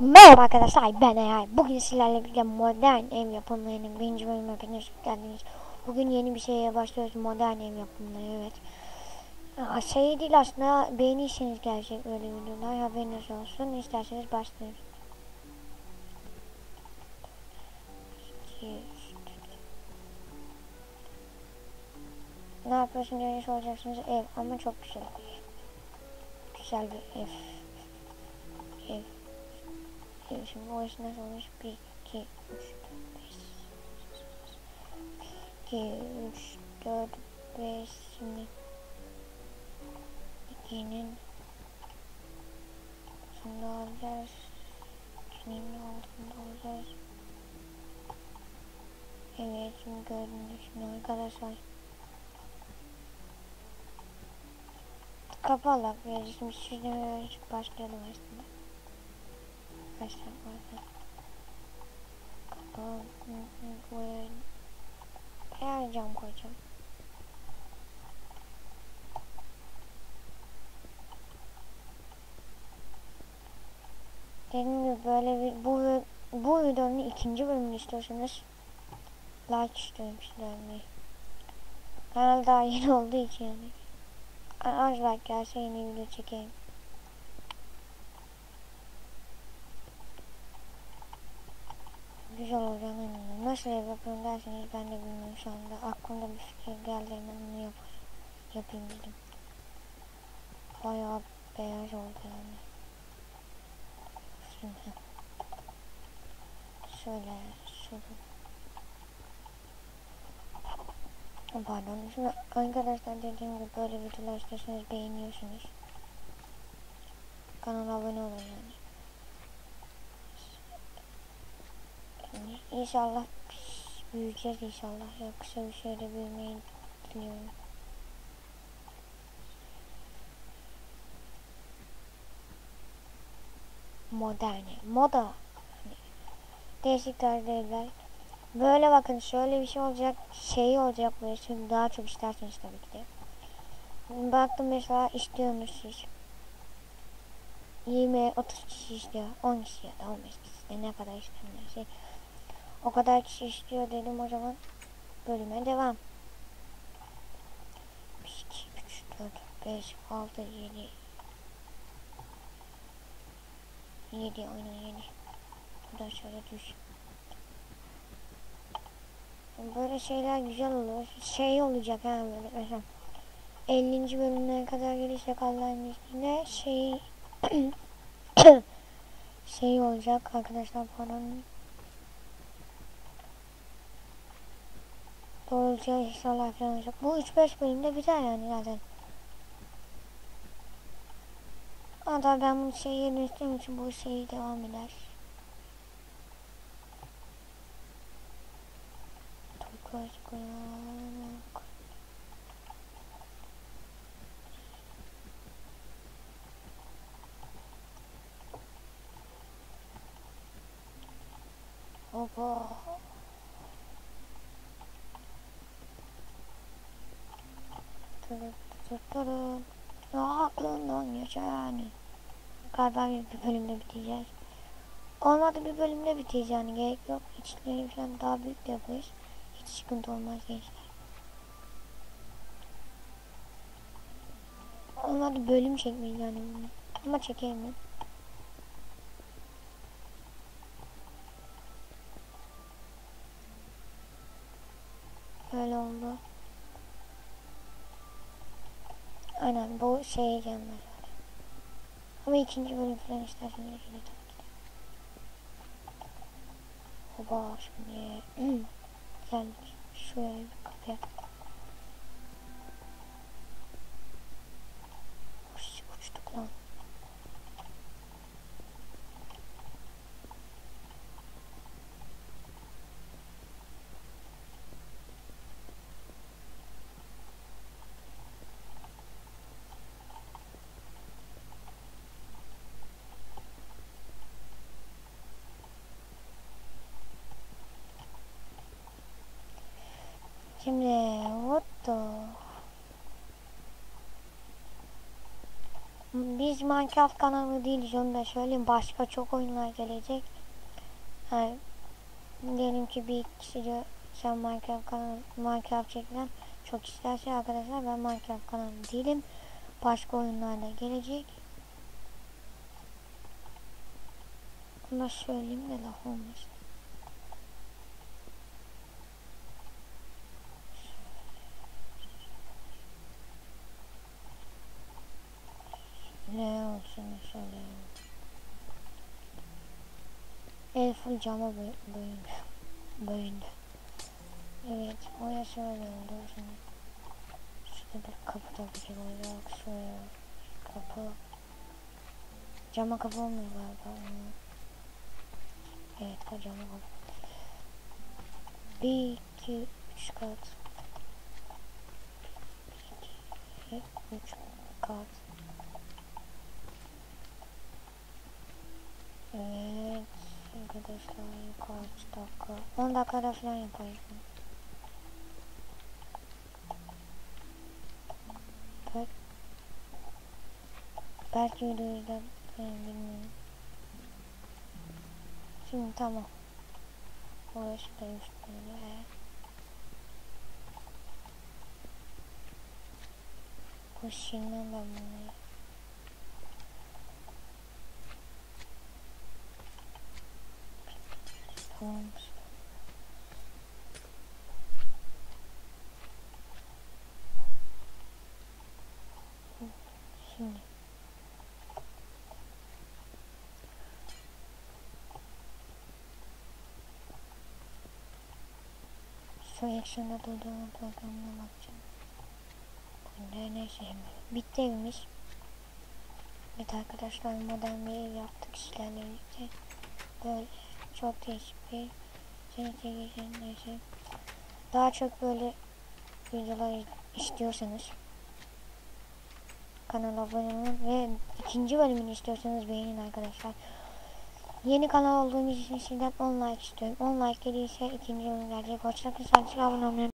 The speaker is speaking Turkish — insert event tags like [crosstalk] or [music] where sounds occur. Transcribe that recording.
Merhaba arkadaşlar ben Eray. Bugün sizlerle birlikte modern ev yapımlarının birinci bölümüne hepiniz geldiniz. Bugün yeni bir şeye başlıyoruz modern ev yapımları evet. Aa, Şey değil aslında beğenirseniz gelecek böyle videolar haberiniz olsun. İsterseniz başlıyoruz. Ne yapıyorsun diye soracaksınız ev ama çok güzel. Güzel bir ev. Ev. Şimdi o iş nasıl olmuş? 1, 2, 3, 4, 5 2, 3, 4, 5 Şimdi 2'nin sonunda alacağız. 2'nin altında alacağız. Evet şimdi gördüğünüz şimdi arkadaşlar kapalı şimdi şimdi başlayalım aslında. Arkadaşlar bu arada buraya bayağı cam koyacağım. Dediğim gibi böyle bir bu bu videonun ikinci bölümünü istiyorsanız like istiyorum sizlerden. Kanal daha yeni olduğu için yani. Az like gelse yeni video çekeyim. Güzel olacağını eminim. Nasıl ev yapıyorum derseniz ben de bilmiyorum şu anda. Aklımda bir fikir geldi hemen onu yap yapayım dedim. Bayağı beyaz oldu yani. Şimdi. Şöyle, şöyle. Pardon. Şimdi arkadaşlar dediğim gibi böyle videolar istiyorsanız beğeniyorsunuz. Kanala abone olun yani. Yani inşallah büyüyeceğiz inşallah. Ya kısa bir şeyde büyümeyi diliyorum. Modern, moda. Hani Değişik evler. Böyle bakın şöyle bir şey olacak. Şey olacak böyle şimdi daha çok isterseniz tabii ki de. Baktım mesela istiyorsunuz siz. 20 30 kişi istiyor. 10 kişi ya da 15 kişi ne kadar istiyorlar şey. O kadar kişi istiyor dedim o zaman bölüme devam. 1 2 3 4 5 6 7 7 aynen 7. Bu da şöyle düş. Böyle şeyler güzel olur. Şey olacak ha böyle mesela 50. bölümüne kadar gelirsek Allah'ın izniyle şey [clears throat] şey olacak arkadaşlar falan doğruca inşallah falan olacak. Bu 3-5 bölümde biter yani zaten. Hatta ben bu şeyi yerini istediğim için bu şeyi devam eder. Turkuaz koyalım. Opa. Tırıp Aklından geçen. Galiba bir bölümde biteceğiz. Olmadı bir bölümde biteceğiz yani gerek yok. İçleri falan daha büyük de yaparız. Hiç sıkıntı olmaz gençler. Olmadı bölüm çekmeyiz yani. Ama çekerim ben. Öyle oldu. Aynen bu şeye gelmez. Ama ikinci bölüm falan isterseniz yine tabii ki. Oba şimdi geldik. Şuraya bir kapıya. Şimdi what the... Biz Minecraft kanalı değiliz onu da söyleyeyim. Başka çok oyunlar gelecek. Yani, diyelim ki bir kişi diyor sen Minecraft kanalı Minecraft çekilen çok isterse arkadaşlar ben Minecraft kanalı değilim. Başka oyunlar da gelecek. Bunu da söyleyeyim de laf olmasın. El full cama boy boyundu. Evet, oraya şöyle oldu şimdi. Şurada bir kapı ki olacak. Şöyle kapı. Cama kapı olmuyor galiba. Evet, cama kapı. Bir, iki, üç kat. Bir, iki, üç kat. でフラインかを取得音楽でフライングを取得バキュリーフラインに新玉をしていしてね고시는 나무 Tamam. Şimdi. Şu ekşinde duyduğum programına bakacağım. Bunda neyse bitti evimiz. Evet arkadaşlar modern bir yaptık sizlerle birlikte. Böyle çok değişik bir seni neyse. Daha çok böyle videolar istiyorsanız kanala abone olun ve ikinci bölümünü istiyorsanız beğenin arkadaşlar. Yeni kanal olduğumuz için sizden 10 like istiyorum. 10 like gelirse ikinci bölüm gelecek. Hoşçakalın. Abone olmayı